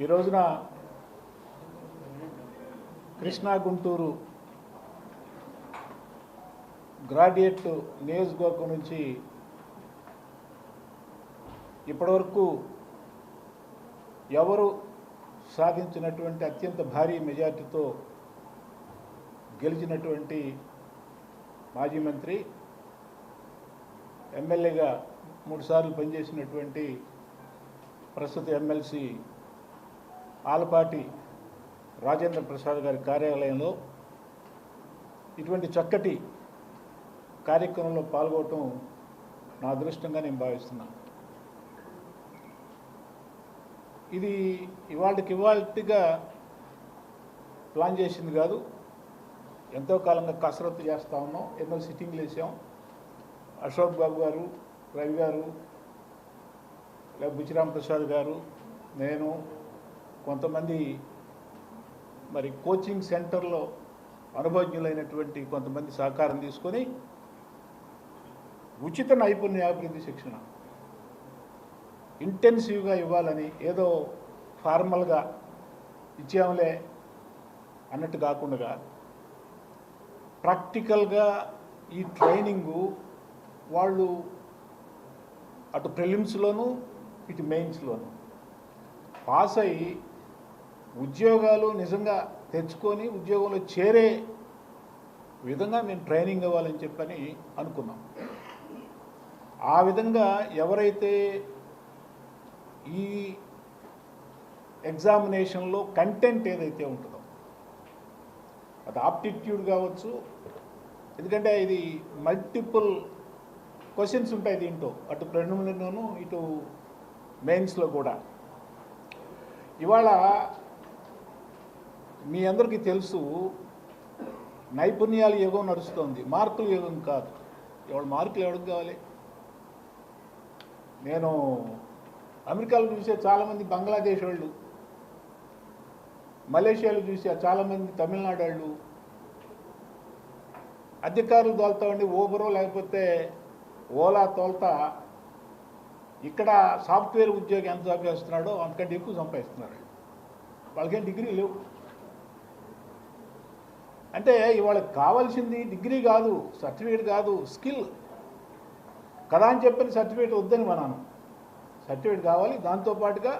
ఈ రోజున కృష్ణా గుంటూరు గ్రాడ్యుయేట్ నియోజకవర్గం నుంచి ఇప్పటివరకు ఎవరు సాధించినటువంటి అత్యంత భారీ మెజార్టీతో గెలిచినటువంటి మాజీ మంత్రి ఎమ్మెల్యేగా మూడుసార్లు పనిచేసినటువంటి ప్రస్తుత ఎమ్మెల్సీ ఆలపాటి రాజేంద్ర ప్రసాద్ గారి కార్యాలయంలో ఇటువంటి చక్కటి కార్యక్రమంలో పాల్గొనడం నా అదృష్టంగా నేను భావిస్తున్నాను. ఇది ఇవాళకి ఇవాళగా ప్లాన్ చేసింది కాదు. ఎంతో కాలంగా కసరత్తు చేస్తూ ఉన్నాం. ఎన్నో సిట్టింగ్లు వేసాం. అశోక్ బాబు గారు రవి గారు లేదా బుచ్చిరామ్ ప్రసాద్ గారు నేను కొంతమంది మరి కోచింగ్ సెంటర్లో అనుభవజ్ఞులైనటువంటి కొంతమంది సహకారం తీసుకొని ఉచిత నైపుణ్యాభివృద్ధి శిక్షణ ఇంటెన్సివ్గా ఇవ్వాలని ఏదో ఫార్మల్గా ఇచ్చాములే అన్నట్టు కాకుండా ప్రాక్టికల్గా ఈ ట్రైనింగు వాళ్ళు అటు ప్రిలిమ్స్లోను ఇటు మెయిన్స్లోను పాస్ అయ్యి ఉద్యోగాలు నిజంగా తెచ్చుకొని ఉద్యోగంలో చేరే విధంగా మేము ట్రైనింగ్ ఇవ్వాలని చెప్పని అనుకున్నాం. ఆ విధంగా ఎవరైతే ఈ ఎగ్జామినేషన్లో కంటెంట్ ఏదైతే ఉంటుందో అది ఆప్టిట్యూడ్ కావచ్చు ఎందుకంటే ఇది మల్టిపుల్ క్వశ్చన్స్ ఉంటాయి దీంట్లో అటు ప్రిలిమినరీలోను ఇటు మెయిన్స్లో కూడా. ఇవాళ మీ అందరికీ తెలుసు నైపుణ్యాల యుగం నడుస్తుంది. మార్కుల యుగం కాదు. ఎవడు మార్కులు ఎవరికి కావాలి? నేను అమెరికాలో చూసే చాలామంది బంగ్లాదేశ్ వాళ్ళు మలేషియాలో చూసే చాలామంది తమిళనాడు వాళ్ళు అధికారులు తోలుతా ఉండి ఓబరో లేకపోతే ఓలా తోలుతా ఇక్కడ సాఫ్ట్వేర్ ఉద్యోగి ఎంత సంపాదిస్తున్నాడో అంతకంటే ఎక్కువ సంపాదిస్తున్నారు. వాళ్ళకేం డిగ్రీ లేవు. అంటే ఇవాళకి కావాల్సింది డిగ్రీ కాదు సర్టిఫికేట్ కాదు స్కిల్. కదా అని చెప్పిన సర్టిఫికేట్ వద్దని మనను సర్టిఫికేట్ కావాలి దాంతోపాటుగా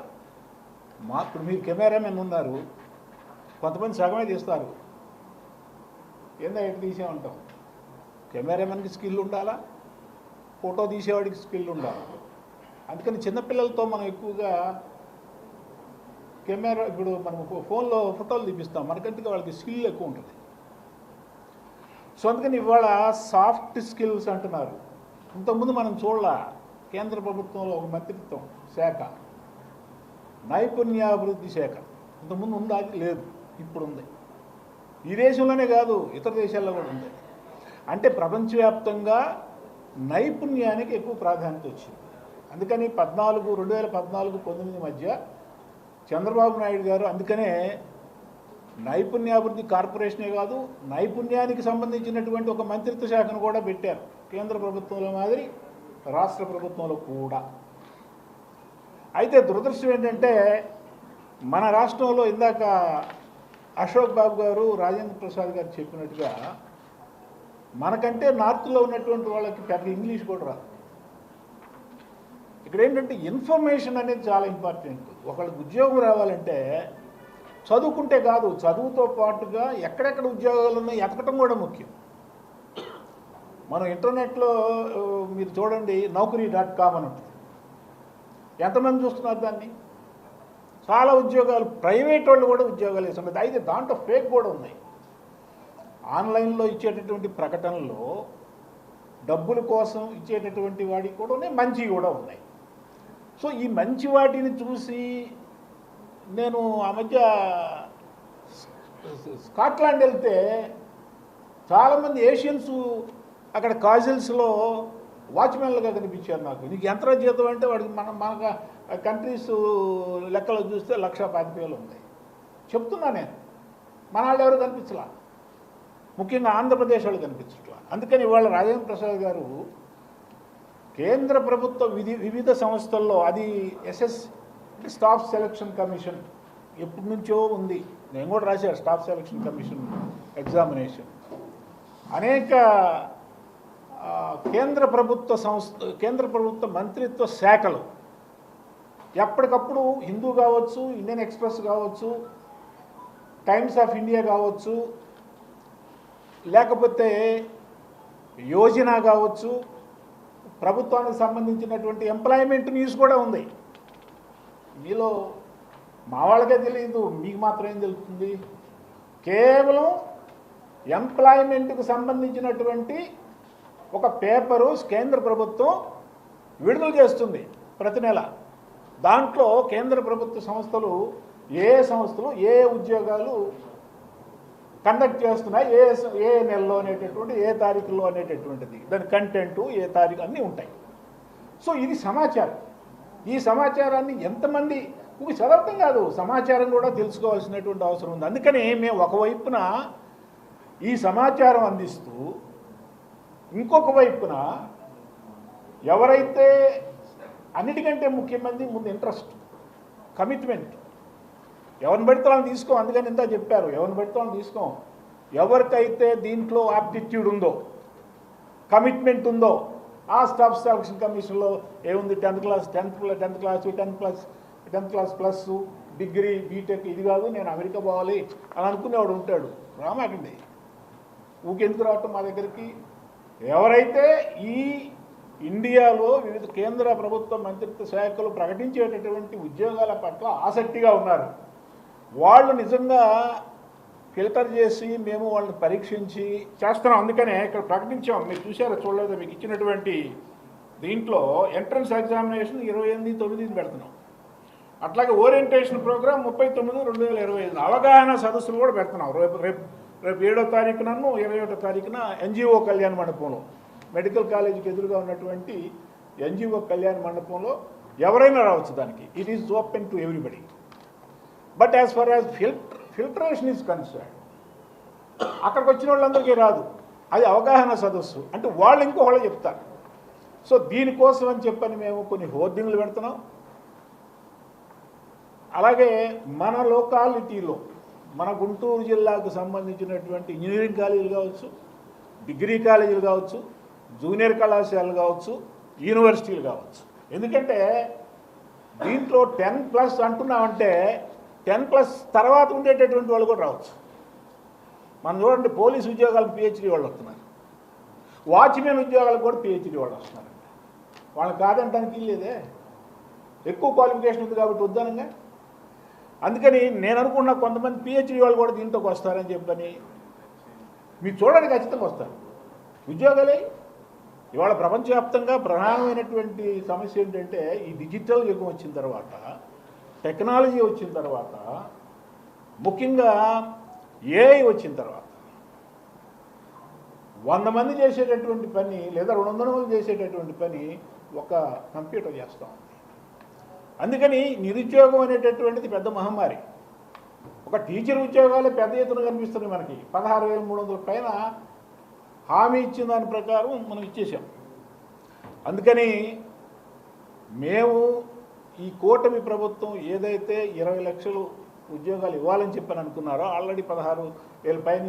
మా ఇప్పుడు మీరు కెమెరామెన్ ఉన్నారు కొంతమంది సగమే తీస్తారు. ఏందా ఎటు తీసేమంటాం కెమెరామెన్కి స్కిల్ ఉండాలా? ఫోటో తీసేవాడికి స్కిల్ ఉండాలి? అందుకని చిన్నపిల్లలతో మనం ఎక్కువగా కెమెరా ఇప్పుడు మనం ఫోన్లో ఫోటోలు తీపిస్తాం. మనకంటే వాళ్ళకి స్కిల్ ఎక్కువ ఉంటుంది. సో అందుకని ఇవాళ సాఫ్ట్ స్కిల్స్ అంటున్నారు. ఇంతకుముందు మనం చూడాల కేంద్ర ప్రభుత్వంలో ఒక మంత్రిత్వం శాఖ నైపుణ్యాభివృద్ధి శాఖ. ఇంతకుముందు ఉందా? అది లేదు. ఇప్పుడు ఉంది ఈ దేశంలోనే కాదు ఇతర దేశాల్లో కూడా ఉంది. అంటే ప్రపంచవ్యాప్తంగా నైపుణ్యానికి ఎక్కువ ప్రాధాన్యత వచ్చింది. అందుకని పద్నాలుగు రెండు వేల పద్నాలుగు పంతొమ్మిది మధ్య చంద్రబాబు నాయుడు గారు అందుకనే నైపుణ్యాభివృద్ధి కార్పొరేషనే కాదు నైపుణ్యానికి సంబంధించినటువంటి ఒక మంత్రిత్వ శాఖను కూడా పెట్టారు. కేంద్ర ప్రభుత్వంలో మాదిరి రాష్ట్ర ప్రభుత్వంలో కూడా. అయితే దురదృష్టం ఏంటంటే మన రాష్ట్రంలో ఇందాక అశోక్ బాబు గారు రాజేంద్ర ప్రసాద్ గారు చెప్పినట్టుగా మనకంటే నార్త్లో ఉన్నటువంటి వాళ్ళకి పెద్ద ఇంగ్లీష్ కూడా రాదు. ఇక్కడ ఏంటంటే ఇన్ఫర్మేషన్ అనేది చాలా ఇంపార్టెంట్. ఒకళ్ళకి ఉద్యోగం రావాలంటే చదువుకుంటే కాదు చదువుతో పాటుగా ఎక్కడెక్కడ ఉద్యోగాలు ఉన్నాయి ఎతకటం కూడా ముఖ్యం. మనం ఇంటర్నెట్లో మీరు చూడండి నౌకరీ డాట్ కామ్ అని ఉంటుంది. ఎంతమంది చూస్తున్నారు దాన్ని? చాలా ఉద్యోగాలు ప్రైవేట్ వాళ్ళు కూడా ఉద్యోగాలు ఇస్తున్నారు అయితే దాంట్లో ఫేక్ కూడా ఉన్నాయి. ఆన్లైన్లో ఇచ్చేటటువంటి ప్రకటనలో డబ్బుల కోసం ఇచ్చేటటువంటి వాడికి కూడా ఉన్నాయి మంచివి కూడా ఉన్నాయి. సో ఈ మంచి వాటిని చూసి నేను ఆ మధ్య స్కాట్లాండ్ వెళ్తే చాలామంది ఏషియన్స్ అక్కడ కాజిల్స్లో వాచ్మెన్లుగా కనిపించారు నాకు. నీకు ఎంత జీతం అంటే వాడికి మన మన కంట్రీస్ లెక్కలో చూస్తే లక్ష పాతిక వేలు ఉంది. చెప్తున్నా నేను. మన వాళ్ళు ఎవరు కనిపించలా? ముఖ్యంగా ఆంధ్రప్రదేశ్ వాళ్ళు కనిపించట్లా. అందుకని ఇవాళ రాజేంద్ర ప్రసాద్ గారు కేంద్ర ప్రభుత్వ విధి వివిధ సంస్థల్లో అది ఎస్ఎస్ స్టాఫ్ సెలక్షన్ కమిషన్ ఎప్పటి నుంచో ఉంది. నేను కూడా రాశాను స్టాఫ్ సెలక్షన్ కమిషన్ ఎగ్జామినేషన్. అనేక కేంద్ర ప్రభుత్వ సంస్థ కేంద్ర ప్రభుత్వ మంత్రిత్వ శాఖలు ఎప్పటికప్పుడు హిందూ కావచ్చు ఇండియన్ ఎక్స్ప్రెస్ కావచ్చు టైమ్స్ ఆఫ్ ఇండియా కావచ్చు లేకపోతే యోజన కావచ్చు ప్రభుత్వానికి సంబంధించినటువంటి ఎంప్లాయ్మెంట్ న్యూస్ కూడా ఉంది. మీలో మా వాళ్ళకే తెలియదు మీకు మాత్రం ఏం తెలుస్తుంది? కేవలం ఎంప్లాయ్మెంట్కు సంబంధించినటువంటి ఒక పేపరు కేంద్ర ప్రభుత్వం విడుదల చేస్తుంది ప్రతి నెల. దాంట్లో కేంద్ర ప్రభుత్వ సంస్థలు ఏ సంస్థలు ఏ ఉద్యోగాలు కండక్ట్ చేస్తున్నాయి ఏ ఏ నెలలో అనేటటువంటి ఏ తారీఖులో అనేటటువంటిది. దాని కంటెంటు ఏ తారీఖు అన్నీ ఉంటాయి. సో ఇది సమాచారం. ఈ సమాచారాన్ని ఎంతమంది ఇవి చదవటం కాదు సమాచారం కూడా తెలుసుకోవాల్సినటువంటి అవసరం ఉంది. అందుకని మేము ఒకవైపున ఈ సమాచారం అందిస్తూ ఇంకొక వైపున ఎవరైతే అన్నిటికంటే ముఖ్యమంది ముందు ఇంట్రెస్ట్ కమిట్మెంట్ ఎవరిని పెడితే వాళ్ళని తీసుకో అందుకని ఇంత చెప్పారు. ఎవరిని పెడితే వాళ్ళని తీసుకో. ఎవరికైతే దీంట్లో ఆప్టిట్యూడ్ ఉందో కమిట్మెంట్ ఉందో ఆ స్టాఫ్ సెలక్షన్ కమిషన్లో ఏముంది tenth class tenth tenth class tenth class tenth class plus degree BTech ఇది కాదు నేను అమెరికా పోవాలి అని అనుకునేవాడు ఉంటాడు. రామాకండి ఊకెందుకు రావటం మా దగ్గరికి? ఎవరైతే ఈ ఇండియాలో వివిధ కేంద్ర ప్రభుత్వ మంత్రిత్వ శాఖలు ప్రకటించేటటువంటి ఉద్యోగాల పట్ల ఆసక్తిగా ఉన్నారు వాళ్ళు నిజంగా ఫిల్టర్ చేసి మేము వాళ్ళని పరీక్షించి చేస్తున్నాం. అందుకనే ఇక్కడ ప్రకటించాం. మీరు చూసారా చూడలేదు? మీకు ఇచ్చినటువంటి దీంట్లో ఎంట్రన్స్ ఎగ్జామినేషన్ ఇరవై ఎనిమిది తొమ్మిదిని పెడుతున్నాం. అట్లాగే ఓరియంటేషన్ ప్రోగ్రామ్ ముప్పై తొమ్మిది రెండు వేల ఇరవై ఐదు అవగాహన సదస్సులు కూడా పెడుతున్నాం. రేపు రేపు రేపు ఏడో తారీఖునను ఇరవై ఒకటో తారీఖున ఎన్జిఓ కళ్యాణ మండపంలో మెడికల్ కాలేజీకి ఎదురుగా ఉన్నటువంటి ఎన్జిఓ కళ్యాణ మండపంలో ఎవరైనా రావచ్చు దానికి. It is open to everybody but as far as filter filtration is concern. అక్కడికి వచ్చిన వాళ్ళందరికీ రాదు. అది అవగాహన సదస్సు. అంటే వాళ్ళు ఇంకో వాళ్ళు చెప్తారు. సో దీనికోసం అని చెప్పని మేము కొన్ని హోర్డింగ్లు పెడుతున్నాం. అలాగే మన లోకాలిటీలో మన గుంటూరు జిల్లాకు సంబంధించినటువంటి ఇంజనీరింగ్ కాలేజీలు కావచ్చు డిగ్రీ కాలేజీలు కావచ్చు జూనియర్ కళాశాలలు కావచ్చు యూనివర్సిటీలు కావచ్చు. ఎందుకంటే దీంట్లో టెన్ ప్లస్ అంటున్నామంటే టెన్ ప్లస్ తర్వాత ఉండేటటువంటి వాళ్ళు కూడా రావచ్చు. మనం చూడండి పోలీస్ ఉద్యోగాలకు పిహెచ్డీ వాళ్ళు వస్తున్నారు. వాచ్మెన్ ఉద్యోగాలకు కూడా పిహెచ్డీ వాళ్ళు వస్తున్నారండి వాళ్ళని కాదంటానికి లేదే. ఎక్కువ క్వాలిఫికేషన్ ఉంది కాబట్టి వద్దనంగా. అందుకని నేను అనుకున్న కొంతమంది పిహెచ్డీ వాళ్ళు కూడా దీంట్లోకి వస్తారని చెప్పని మీరు చూడండి ఖచ్చితంగా వస్తారు. ఉద్యోగాలే. ఇవాళ ప్రపంచవ్యాప్తంగా ప్రధానమైనటువంటి సమస్య ఏంటంటే ఈ డిజిటల్ యుగం వచ్చిన తర్వాత టెక్నాలజీ వచ్చిన తర్వాత ముఖ్యంగా ఏఐ వచ్చిన తర్వాత వంద మంది చేసేటటువంటి పని లేదా రెండు వందల మంది చేసేటటువంటి పని ఒక కంప్యూటర్ చేస్తూ ఉంది. అందుకని నిరుద్యోగం అనేటటువంటిది పెద్ద మహమ్మారి. ఒక టీచర్ ఉద్యోగాలే పెద్ద ఎత్తున కనిపిస్తున్నాయి మనకి. పదహారు వేల మూడు వందల పైన హామీ ఇచ్చిన దాని ప్రకారం మనం ఇచ్చేసాం. అందుకని మేము ఈ కూటమి ప్రభుత్వం ఏదైతే ఇరవై లక్షలు ఉద్యోగాలు ఇవ్వాలని చెప్పని అనుకున్నారో ఆల్రెడీ పదహారు వేలు పైన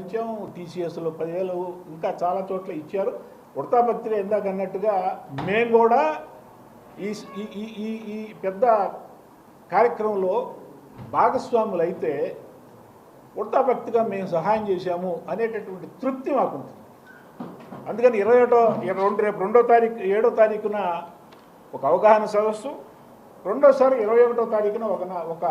టీసీఎస్లో పదివేలు ఇంకా చాలా చోట్ల ఇచ్చారు. వృత్తాపత్రిక ఇందాక అన్నట్టుగా మేము కూడా ఈ ఈ ఈ- పెద్ద కార్యక్రమంలో భాగస్వాములు అయితే వృత్తాభక్తిగా మేము సహాయం చేశాము అనేటటువంటి తృప్తి మాకుంటుంది. అందుకని ఇరవై ఒకటో రెండు రేపు రెండో తారీఖు ఏడో తారీఖున ఒక అవగాహన సదస్సు రెండోసారి ఇరవై ఒకటో తారీఖున ఒక ఒక